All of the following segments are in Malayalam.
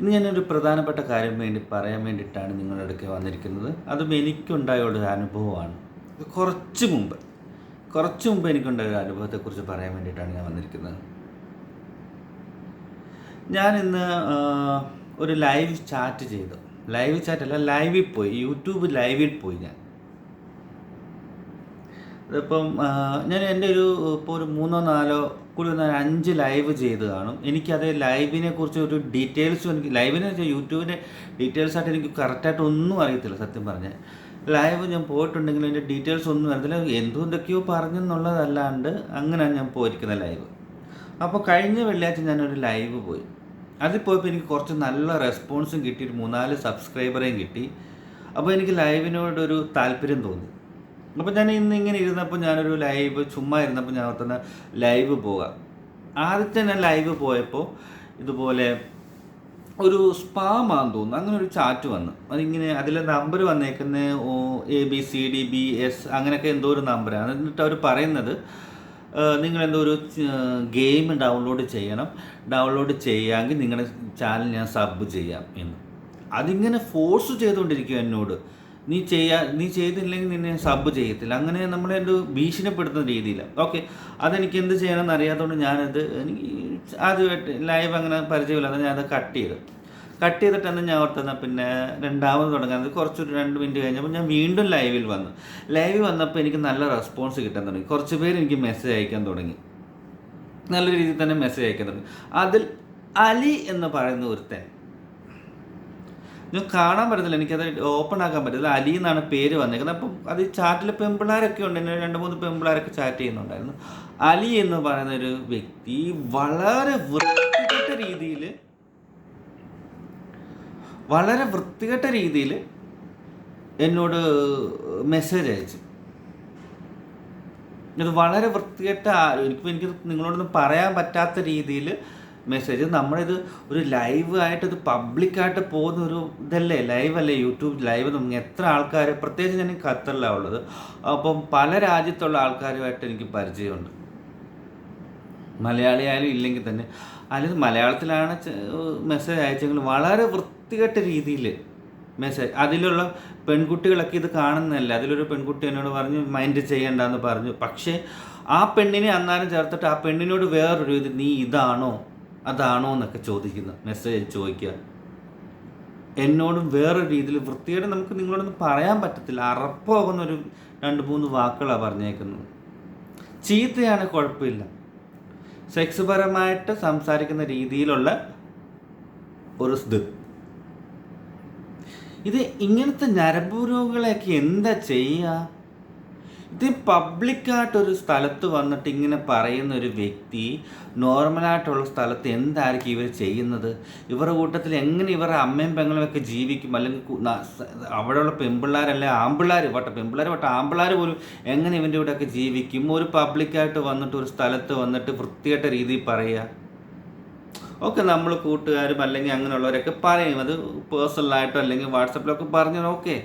ഇന്ന് ഞാനൊരു പ്രധാനപ്പെട്ട കാര്യം വേണ്ടി പറയാൻ വേണ്ടിയിട്ടാണ് നിങ്ങളുടെ അടുക്കെ വന്നിരിക്കുന്നത്. അതും എനിക്കുണ്ടായ ഒരു അനുഭവമാണ്. കുറച്ച് മുമ്പ് കുറച്ച് മുമ്പ് എനിക്കുണ്ടായ ഒരു അനുഭവത്തെക്കുറിച്ച് പറയാൻ വേണ്ടിയിട്ടാണ് ഞാൻ വന്നിരിക്കുന്നത്. ഞാൻ ഇന്ന് ഒരു ലൈവ് ചാറ്റ് ചെയ്തു. ലൈവ് ചാറ്റ് അല്ല ലൈവിൽ പോയി. യൂട്യൂബ് ലൈവിൽ പോയി ഞാൻ. ഇതിപ്പം ഞാൻ എന്റെ ഒരു ഇപ്പോൾ ഒരു മൂന്നോ നാലോ കൂടി ഒന്ന് അഞ്ച് ലൈവ് ചെയ്ത് കാണും. എനിക്കത് ലൈവിനെ കുറിച്ച് ഒരു ഡീറ്റെയിൽസും എനിക്ക് ലൈവിനെ വെച്ചാൽ യൂട്യൂബിന്റെ ഡീറ്റെയിൽസ് ആയിട്ട് എനിക്ക് കറക്റ്റായിട്ട് ഒന്നും അറിയത്തില്ല സത്യം പറഞ്ഞാൽ ലൈവ് ഞാൻ പോയിട്ടുണ്ടെങ്കിൽ അതിന്റെ ഡീറ്റെയിൽസ് ഒന്നും അറിയത്തില്ല. എന്തുകൊണ്ടൊക്കെയോ പറഞ്ഞെന്നുള്ളതല്ലാണ്ട് അങ്ങനെയാണ് ഞാൻ പോയിരിക്കുന്നത് ലൈവ് അപ്പോൾ കഴിഞ്ഞ വെള്ളിയാഴ്ച ഞാനൊരു ലൈവ് പോയി. അതിൽ പോയപ്പോൾ എനിക്ക് കുറച്ച് നല്ല റെസ്പോൺസും കിട്ടി ഒരു മൂന്നാൽ സബ്സ്ക്രൈബറേയും കിട്ടി. അപ്പോൾ എനിക്ക് ലൈവിനോടൊരു താല്പര്യം തോന്നി. അപ്പോൾ ഞാൻ ഇന്ന് ഇങ്ങനെ ഇരുന്നപ്പോൾ ഞാനൊരു ലൈവ് ചുമ്മാ ഇരുന്നപ്പോൾ ഞാൻ ഓർത്തുന്ന ലൈവ് പോകാം ആദ്യത്തെ ഞാൻ ലൈവ് പോയപ്പോൾ ഇതുപോലെ ഒരു സ്പാമാന്ന് തോന്നുന്നു. അങ്ങനെ ഒരു ചാറ്റ് വന്നു. അതിങ്ങനെ അതിലെ നമ്പർ വന്നേക്കുന്ന A B C D B S അങ്ങനെയൊക്കെ എന്തോ ഒരു നമ്പറാണ് എന്നിട്ട് അവർ പറയുന്നത് നിങ്ങൾ എന്തോ ഒരു ഗെയിം ഡൗൺലോഡ് ചെയ്യണം. ഡൗൺലോഡ് ചെയ്യാമെങ്കിൽ നിങ്ങളുടെ ചാനൽ ഞാൻ സബ് ചെയ്യാം എന്ന്. അതിങ്ങനെ ഫോഴ്സ് ചെയ്തുകൊണ്ടിരിക്കും എന്നോട്. നീ ചെയ്യാ നീ ചെയ്തില്ലെങ്കിൽ നിന്നെ സബ് ചെയ്യത്തില്ല. അങ്ങനെ നമ്മളെ ഒരു ഭീഷണിപ്പെടുത്തുന്ന രീതിയിലാണ് ഓക്കെ അതെനിക്ക് എന്ത് ചെയ്യണമെന്ന് അറിയാത്തതുകൊണ്ട് ഞാനത് എനിക്ക് ആദ്യമായിട്ട് ലൈവ് അങ്ങനെ പരിചയമില്ലാതെ ഞാനത് കട്ട് ചെയ്തു. കട്ട് ചെയ്തിട്ടാണ് ഞാൻ ഓർത്തുന്ന പിന്നെ രണ്ടാമത് തുടങ്ങുന്നത് കുറച്ചൊരു രണ്ട് മിനിറ്റ് കഴിഞ്ഞപ്പോൾ ഞാൻ വീണ്ടും ലൈവിൽ വന്നു. ലൈവിൽ വന്നപ്പോൾ എനിക്ക് നല്ല റെസ്പോൺസ് കിട്ടാൻ തുടങ്ങി. കുറച്ച് പേര് എനിക്ക് മെസ്സേജ് അയക്കാൻ തുടങ്ങി. നല്ല രീതിയിൽ തന്നെ മെസ്സേജ് അയക്കാൻ തുടങ്ങി. അതിൽ അലി എന്ന് പറയുന്ന ഒരുത്തൻ ഞാൻ കാണാൻ പറ്റത്തില്ല. എനിക്കത് ഓപ്പൺ ആക്കാൻ പറ്റില്ല. അലി എന്നാണ് പേര് വന്നേക്കുന്നത്. അപ്പം അത് ചാറ്റിൽ പെമ്പിളാരൊക്കെ ഉണ്ട്. എന്നെ രണ്ട് മൂന്ന് പെമ്പിളാരൊക്കെ ചാറ്റ് ചെയ്യുന്നുണ്ടായിരുന്നു. അലി എന്ന് പറയുന്ന ഒരു വ്യക്തി വളരെ വൃത്തികെട്ട രീതിയിൽ വളരെ വൃത്തികെട്ട രീതിയിൽ എന്നോട് മെസ്സേജ് അയച്ചു. ഇത് വളരെ വൃത്തികെട്ട എനിക്ക് എനിക്ക് നിങ്ങളോടൊന്നും പറയാൻ പറ്റാത്ത രീതിയിൽ മെസ്സേജ് നമ്മളിത് ഒരു ലൈവ് ആയിട്ട് ഇത് പബ്ലിക്കായിട്ട് പോകുന്ന ഒരു ഇതല്ലേ? ലൈവ് അല്ലേ? യൂട്യൂബ് ലൈവ് നമുക്ക് എത്ര ആൾക്കാർ പ്രത്യേകിച്ച് ഞാൻ ഖത്തറിലാണ് ഉള്ളത്. അപ്പം പല രാജ്യത്തുള്ള ആൾക്കാരുമായിട്ട് എനിക്ക് പരിചയമുണ്ട്. മലയാളി ആയാലും ഇല്ലെങ്കിൽ തന്നെ. അല്ലെങ്കിൽ മലയാളത്തിലാണ് മെസ്സേജ് അയച്ചെങ്കിൽ വളരെ വൃത്തികെട്ട രീതിയിൽ മെസ്സേജ് അതിലുള്ള പെൺകുട്ടികളൊക്കെ ഇത് കാണുന്നതല്ല? അതിലൊരു പെൺകുട്ടി എന്നോട് പറഞ്ഞു മൈൻഡ് ചെയ്യണ്ടെന്ന് പറഞ്ഞു. പക്ഷേ ആ പെണ്ണിനെ അന്നാലും ചേർത്തിട്ട് ആ പെണ്ണിനോട് വേറൊരു ഇത് നീ ഇതാണോ? അതാണോ എന്നൊക്കെ ചോദിക്കുന്ന മെസ്സേജ് ചോദിക്കുക. എന്നോടും വേറെ രീതിയിൽ വൃത്തിയോടെ നമുക്ക് നിങ്ങളോടൊന്നും പറയാൻ പറ്റത്തില്ല. അറപ്പാകുന്ന ഒരു രണ്ട് മൂന്ന് വാക്കുകളാണ് പറഞ്ഞേക്കുന്നത്. ചീത്തയാണ് കുഴപ്പമില്ല. സെക്സ് പരമായിട്ട് സംസാരിക്കുന്ന രീതിയിലുള്ള ഒരു ഇത്. ഇത് ഇങ്ങനത്തെ ഞരമ്പ് എന്താ ചെയ്യുക ഇത് പബ്ലിക്കായിട്ടൊരു സ്ഥലത്ത് വന്നിട്ട് ഇങ്ങനെ പറയുന്ന ഒരു വ്യക്തി നോർമലായിട്ടുള്ള സ്ഥലത്ത് എന്തായിരിക്കും ഇവർ ചെയ്യുന്നത്? ഇവരുടെ കൂട്ടത്തിൽ എങ്ങനെ ഇവരുടെ അമ്മയും പെങ്ങളും ഒക്കെ ജീവിക്കും? അല്ലെങ്കിൽ അവിടെയുള്ള പെൺപിള്ളേരല്ലേ ആമ്പിള്ളേർ വട്ടെ പെമ്പിള്ളേർ വട്ടെ ആമ്പിള്ളേർ പോലും എങ്ങനെ ഇവന്റെ കൂടെയൊക്കെ ജീവിക്കും? ഒരു പബ്ലിക്കായിട്ട് വന്നിട്ട് ഒരു സ്ഥലത്ത് വന്നിട്ട് വൃത്തികെട്ട രീതിയിൽ പറയുക. ഓക്കെ നമ്മൾ കൂട്ടുകാരും അല്ലെങ്കിൽ അങ്ങനെയുള്ളവരൊക്കെ പറയും. അത് പേഴ്സണലായിട്ടോ അല്ലെങ്കിൽ വാട്സപ്പിലൊക്കെ പറഞ്ഞു ഓക്കെ.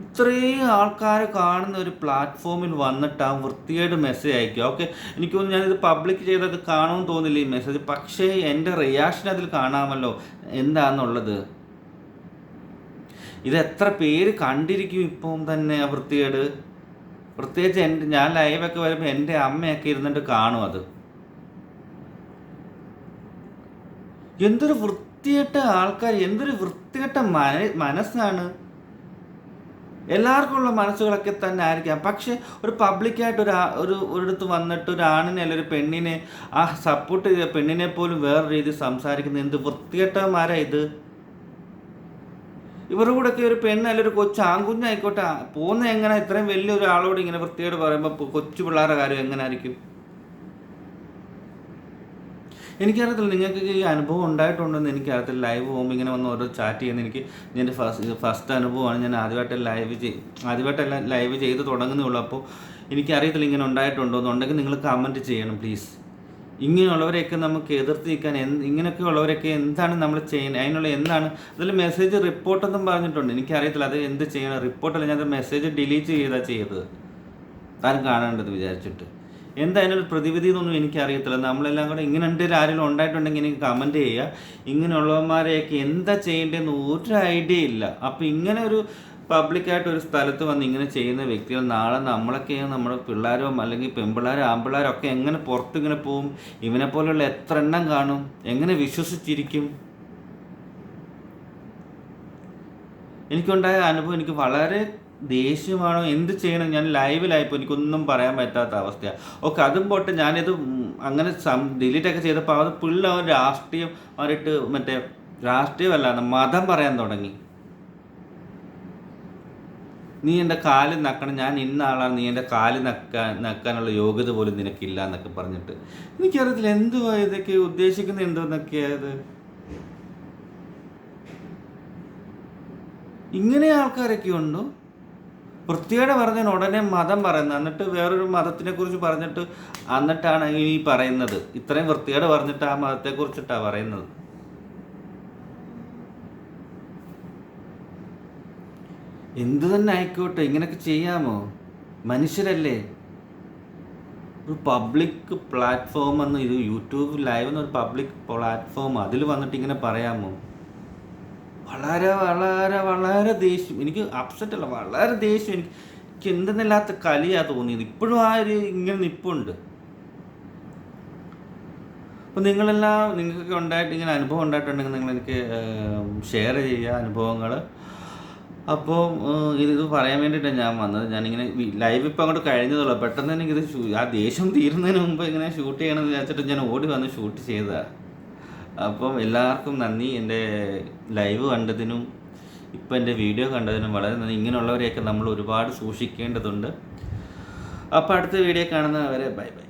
ഇത്രയും ആൾക്കാരെ കാണുന്ന ഒരു പ്ലാറ്റ്ഫോമിൽ വന്നിട്ട് ആ വൃത്തിയായിട്ട് മെസ്സേജ് അയക്കുക. ഓക്കെ എനിക്ക് തോന്നുന്നു ഞാനിത് പബ്ലിക് ചെയ്തത് കാണുമെന്ന് തോന്നില്ല ഈ മെസ്സേജ് പക്ഷേ എന്റെ റിയാക്ഷൻ അതിൽ കാണാമല്ലോ. എന്താണെന്നുള്ളത് ഇത് എത്ര പേര് കണ്ടിരിക്കും ഇപ്പം തന്നെ ആ വൃത്തികേട്? പ്രത്യേകിച്ച് എന്റെ ഞാൻ ലൈവൊക്കെ വരുമ്പോൾ എന്റെ അമ്മയൊക്കെ ഇരുന്നിട്ട് കാണും അത്. എന്തൊരു വൃത്തികെട്ട ആൾക്കാർ എന്തൊരു വൃത്തികെട്ട മന മനസ്സാണ്. എല്ലാവർക്കും ഉള്ള മനസ്സുകളൊക്കെ തന്നെ ആയിരിക്കാം. പക്ഷെ ഒരു പബ്ലിക്കായിട്ട് ഒരു ഒരു ഒരിടത്ത് വന്നിട്ട് ഒരു ആണിനെ അല്ലെങ്കിൽ ഒരു പെണ്ണിനെ ആ സപ്പോർട്ട് ചെയ്ത പെണ്ണിനെ പോലും വേറെ രീതിയിൽ സംസാരിക്കുന്ന എന്ത് വൃത്തികെട്ടമാരാ ഇത്? ഇവരുടെ കൂടെയൊക്കെ ഒരു പെണ്ണ് അല്ലെങ്കിൽ ഒരു കൊച്ചു ആൺകുഞ്ഞായിക്കോട്ടെ. പോകുന്ന എങ്ങനെ? ഇത്രയും വലിയ ഒരാളോട് ഇങ്ങനെ വൃത്തിയോട് പറയുമ്പോൾ കൊച്ചു പിള്ളേരുടെ കാര്യം എങ്ങനെ ആയിരിക്കും? എനിക്കറിയത്തില്ല നിങ്ങൾക്ക് ഈ അനുഭവം ഉണ്ടായിട്ടുണ്ടെന്ന് എനിക്കറിയത്തില്ല. ലൈവ് പോകുമ്പോൾ ഇങ്ങനെ വന്ന് ഓരോ ചാറ്റ് ചെയ്യുന്ന എനിക്ക് എന്റെ ഫസ്റ്റ് ഫസ്റ്റ് അനുഭവമാണ്. ഞാൻ ആദ്യമായിട്ട് ലൈവ് ചെയ് ആദ്യമായിട്ടല്ല ലൈവ് ചെയ്ത് തുടങ്ങുന്നേ ഉള്ളൂ. അപ്പോൾ എനിക്കറിയത്തില്ല ഇങ്ങനെ ഉണ്ടായിട്ടുണ്ടോ എന്നുണ്ടെങ്കിൽ നിങ്ങൾ കമന്റ് ചെയ്യണം പ്ലീസ് ഇങ്ങനെയുള്ളവരെയൊക്കെ നമുക്ക് എതിർത്ത് നിൽക്കാൻ എന്ത് ഇങ്ങനെയൊക്കെ ഉള്ളവരൊക്കെ എന്താണ് നമ്മൾ ചെയ്യുന്നത്? അതിനുള്ള എന്താണ്? അതിൽ മെസ്സേജ് റിപ്പോർട്ടെന്നും പറഞ്ഞിട്ടുണ്ട്. എനിക്കറിയത്തില്ല അത് എന്ത് ചെയ്യണം. റിപ്പോർട്ടല്ല ഞാൻ മെസ്സേജ് ഡിലീറ്റ് ചെയ്താൽ ചെയ്തത്. താൻ കാണേണ്ടത് വിചാരിച്ചിട്ട്. എന്താ ഒരു പ്രതിവിധി എന്നൊന്നും എനിക്കറിയത്തില്ല. നമ്മളെല്ലാം കൂടെ ഇങ്ങനെ എന്തെങ്കിലും ആരെങ്കിലും ഉണ്ടായിട്ടുണ്ടെങ്കിൽ എനിക്ക് കമന്റ് ചെയ്യുക. ഇങ്ങനെയുള്ളവന്മാരെയൊക്കെ എന്താ ചെയ്യേണ്ടതെന്ന് ഒരു ഐഡിയ ഇല്ല. അപ്പോൾ ഇങ്ങനെ ഒരു പബ്ലിക്കായിട്ട് ഒരു സ്ഥലത്ത് വന്ന് ഇങ്ങനെ ചെയ്യുന്ന വ്യക്തികൾ നാളെ നമ്മളൊക്കെ നമ്മുടെ പിള്ളേരോ അല്ലെങ്കിൽ പെൺപിള്ളേരോ ആൺപിള്ളേരോ ഒക്കെ എങ്ങനെ പുറത്ത് ഇങ്ങനെ പോവും? ഇവനെ പോലെയുള്ള എത്ര എണ്ണം കാണും? എങ്ങനെ വിശ്വസിച്ചിരിക്കും? എനിക്കുണ്ടായ അനുഭവം എനിക്ക് വളരെ ദേഷ്യമാണോ? എന്ത് ചെയ്യണം? ഞാൻ ലൈവിലായപ്പോൾ എനിക്കൊന്നും പറയാൻ പറ്റാത്ത അവസ്ഥയാണ് ഓക്കെ അതും പോട്ടെ ഞാനിത് അങ്ങനെ സം ഡിലീറ്റ് ഒക്കെ ചെയ്തപ്പോൾ അത് പുള്ളി അവൻ രാഷ്ട്രീയം മാറിയിട്ട് മറ്റേ രാഷ്ട്രീയമല്ല മതം പറയാൻ തുടങ്ങി. നീ എന്റെ കാൽ നക്കണം ഞാൻ ഇന്ന ആളാണ് നീ എന്റെ കാൽ നക്കാൻ നക്കാനുള്ള യോഗ്യത പോലും നിനക്കില്ല എന്നൊക്കെ പറഞ്ഞിട്ട്. എനിക്കറിയത്തില്ല എന്തുവാ ഇതൊക്കെ ഉദ്ദേശിക്കുന്നത് എന്തോന്നൊക്കെയായത് ഇങ്ങനെ ആൾക്കാരൊക്കെ ഉണ്ടോ? വൃത്തിയോടെ പറഞ്ഞതിന് ഉടനെ മതം പറയുന്നത്. എന്നിട്ട് വേറൊരു മതത്തിനെ കുറിച്ച് പറഞ്ഞിട്ട് എന്നിട്ടാണ് ഈ പറയുന്നത്. ഇത്രയും വൃത്തിയോടെ പറഞ്ഞിട്ട് ആ മതത്തെ കുറിച്ചിട്ടാണ് പറയുന്നത്. എന്തു തന്നെ ആയിക്കോട്ടെ ഇങ്ങനെയൊക്കെ ചെയ്യാമോ? മനുഷ്യരല്ലേ? ഒരു പബ്ലിക് പ്ലാറ്റ്ഫോം എന്ന് ഇത് യൂട്യൂബ് ലൈവ് എന്നൊരു പബ്ലിക് പ്ലാറ്റ്ഫോം അതിൽ വന്നിട്ട് ഇങ്ങനെ പറയാമോ? വളരെ വളരെ വളരെ ദേഷ്യം. എനിക്ക് അപ്സെറ്റ് അല്ല വളരെ ദേഷ്യം. എനിക്ക് എനിക്ക് എന്തെന്നില്ലാത്ത കലിയാ തോന്നിയത്. ഇപ്പോഴും ആ ഒരു ഇങ്ങനെ നിപ്പുണ്ട്. അപ്പോൾ നിങ്ങളെല്ലാം നിങ്ങൾക്കൊക്കെ ഉണ്ടായിട്ട് ഇങ്ങനെ അനുഭവം ഉണ്ടായിട്ടുണ്ടെങ്കിൽ നിങ്ങൾ എനിക്ക് ഷെയർ ചെയ്യുക അനുഭവങ്ങൾ അപ്പോൾ ഇത് പറയാൻ വേണ്ടിയിട്ടാണ് ഞാൻ വന്നത്. ഞാനിങ്ങനെ ലൈവ് ഇപ്പോൾ അങ്ങോട്ട് കഴിഞ്ഞതുള്ളൂ പെട്ടെന്ന് തന്നെ ഇത് ആ ദേഷ്യം തീരുന്നതിന് മുമ്പ് ഇങ്ങനെ ഷൂട്ട് ചെയ്യണമെന്ന് വിചാരിച്ചിട്ട് ഞാൻ ഓടി വന്ന് ഷൂട്ട് ചെയ്തതാണ് അപ്പം എല്ലാവർക്കും നന്ദി. എന്റെ ലൈവ് കണ്ടതിനും ഇപ്പം എന്റെ വീഡിയോ കണ്ടതിനും വളരെ നന്ദി. ഇങ്ങനെയുള്ളവരെയൊക്കെ നമ്മൾ ഒരുപാട് സൂക്ഷിക്കേണ്ടതുണ്ട്. അപ്പോൾ അടുത്ത വീഡിയോ കാണുന്നവരെ ബൈ ബൈ.